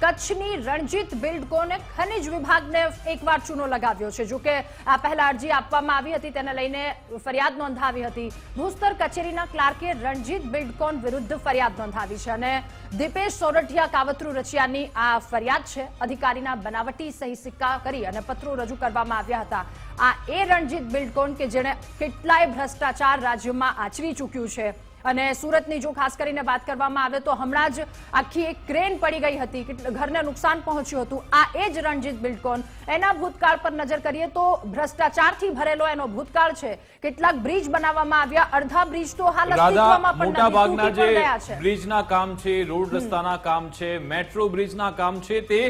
કચ્છની રણજીત બિલ્ડકોને ખનિજ વિભાગને એકવાર ચૂનો લગાવ્યો છે. જોકે આ પહેલા અરજી આપવામાં આવી હતી, તેને લઈને ફરિયાદ નોંધાવી હતી. ભૂસ્તર કચેરીના ક્લાર્કે રણજીત બિલ્ડકોન વિરુદ્ધ ફરિયાદ નોંધાવી છે અને દીપેશ સોરઠિયા કાવતરુ રચિયાની આ ફરિયાદ છે. અધિકારીના બનાવટી સહી સિક્કા કરી અને પત્રો રજૂ કરવામાં આવ્યા હતા. આ એ રણજીત બિલ્ડકોન કે જેણે કેટલાય ભ્રષ્ટાચાર રાજ્યમાં આચરી ચૂક્યું છે. અને સુરતની જો ખાસ કરીને વાત કરવામાં આવે તો હમણાં જ આખી એક ક્રેન પડી ગઈ હતી ઘરને નુકસાન પહોંચ્યું હતું. આ એ જ રણજીત બિલ્ડકોન. એના ભૂતકાળ પર નજર કરીએ તો ભ્રષ્ટાચારથી ભરેલો એનો ભૂતકાળ છે. કેટલાક બ્રિજ બનાવવામાં આવ્યા અડધા બ્રિજ તો હાલ અસ્તિત્વમાં મોટા ભાગના જે છે. બ્રિજના કામ છે રોડ રસ્તાના કામ છે મેટ્રો બ્રિજના કામ છે તે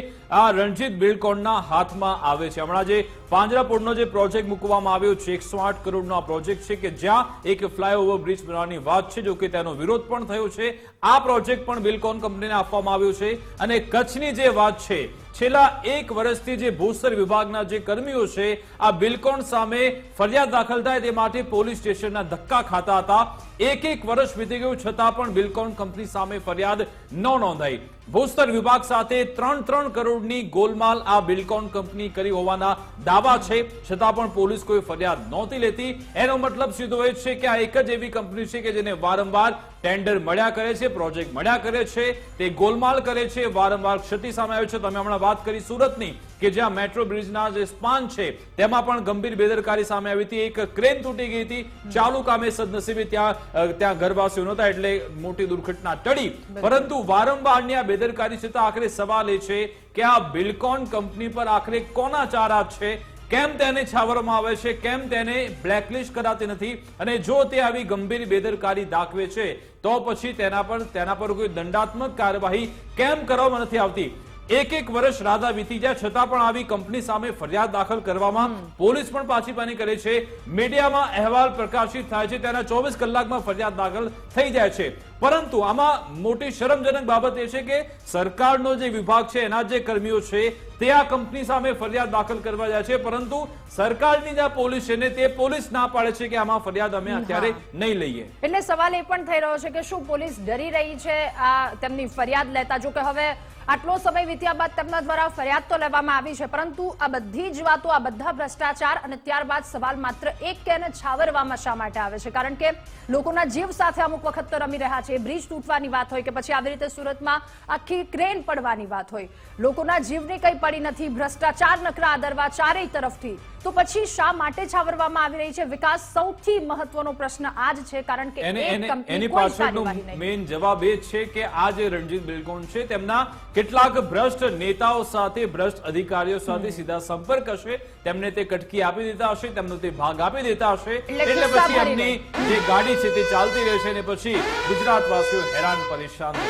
આ રણજીત બિલ્ડકોનના હાથમાં આવે છે. હમણાં જે પાંજરાપોળનો જે પ્રોજેક્ટ મૂકવામાં આવ્યો છે એકસો આઠ કરોડનો આ પ્રોજેક્ટ છે કે જ્યાં એક ફ્લાયઓવર બ્રિજ બનાવવાની વાત છે જો કે તેનો વિરોધ પણ થયો છે. આ પ્રોજેક્ટ પણ બિલકોન કંપનીને આપવામાં આવ્યો છે. અને કચ્છની જે વાત છે છેલ્લા એક વર્ષથી જે ભૂસ્તર વિભાગના જે કર્મીઓ છે, આ બિલકોણ સામે ફરિયાદ દાખલ થાય તે માટે પોલીસ સ્ટેશનના ધક્કા ખાતા હતા. એક એક વર્ષ વીતી ગયું છતાં પણ બિલકોન કંપની સામે ફરિયાદ ન નોંધાઈ. ભૂસ્તર વિભાગ સાથે ત્રણ ત્રણ કરોડની ગોલમાલ આ બિલકોન કંપની કરી હોવાના દાવા છે. છતાં પણ પોલીસ કોઈ ફરિયાદ નહોતી લેતી. એનો મતલબ સીધો એ છે કે આ એક જ એવી કંપની છે કે જેને વારંવાર ટેન્ડર મળ્યા કરે છે, પ્રોજેક્ટ મળ્યા કરે છે, તે ગોલમાલ કરે છે, વારંવાર ક્ષતિ સામે આવે છે. તમે હમણાં વાત કરી સુરતની કે જ્યાં મેટ્રો બ્રિજના જે સ્પાન છે તેમાં પણ ગંભીર બેદરકારી સામે આવી હતી. એક ક્રેન તૂટી ગઈ હતી. ચાલુ કામે સદનસીબે ત્યાં ત્યાં ઘરવાસીઓ નહોતા એટલે મોટી દુર્ઘટના ટળી. પરંતુ વારંવારની આ બેદરકારી છતાં આખરે સવાલ એ છે કે આ બિલકોન કંપની પર આખરે કોના ચારા છે? કેમ તેને છાવરવામાં આવે છે? કેમ તેને બ્લેકલિસ્ટ કરાતી નથી? અને જો તે આવી ગંભીર બેદરકારી દાખવે છે તો પછી તેના પર તેના પર કોઈ દંડાત્મક કાર્યવાહી કેમ કરવામાં નથી આવતી? એક એક વર્ષ રાધા વીતી જાય છતાં પણ આવી કંપની સામે ફરિયાદ દાખલ કરવામાં પોલીસ પણ પાછીપાની કરે છે. મીડિયામાં અહેવાલ પ્રકાશિત થાય છે તેના ચોવીસ કલાકમાં ફરિયાદ દાખલ થઈ જાય છે. પરંતુ આમાં મોટી શરમજનક બાબત એ છે કે સરકારનો જે વિભાગ છે એના જે કર્મીઓ છે તે આ કંપની સામે ફરિયાદ દાખલ કરવા જાય છે. પરંતુ સરકારની જે પોલીસ છે ને તે પોલીસ ના પાડે છે કે આમાં ફરિયાદ અમે અત્યારે નહીં લઈએ. એટલે સવાલ એ પણ થઈ રહ્યો છે કે શું પોલીસ ડરી રહી છે આ તેમની ફરિયાદ લેતા? જો કે હવે આટલો સમય વીત્યા બાદ તેમના દ્વારા ફરિયાદ તો લેવામાં આવી છે પરંતુ આ બધી જ વાતો આ બધા ભ્રષ્ટાચાર અને ત્યારબાદ સવાલ માત્ર એક કે છાવરવામાં શા માટે આવે છે? કારણ કે લોકોના જીવ સાથે અમુક વખત તો રમી રહ્યા છે બ્રિજ તૂટવાની વાત હોય કે પછી આવી રીતે સુરતમાં આખી ક્રેન પડવાની વાત હોય. લોકોના જીવને કંઈ પડી નથી. ભ્રષ્ટાચાર નકરા આદરવા ચારેય તરફથી તો પછી શા માટે છાવરવામાં આવી રહી છે? વિકાસ સૌથી મહત્વનો પ્રશ્ન આ જ છે કારણ કે એને પાછળનો મેઇન જવાબ એ છે કે આ જે રણજીત બિલકોન છે. તેમના કેટલાક ભ્રષ્ટ નેતાઓ સાથે ભ્રષ્ટ અધિકારીઓ સાથે સીધા સંપર્ક હશે. તેમને તે કટકી આપી દેતા હશે તેમનો તે ભાગ આપી દેતા હશે. એટલે પછી એમની જે ગાડી છે તે ચાલતી રહેશે અને પછી ગુજરાતવાસીઓ હેરાન પરેશાન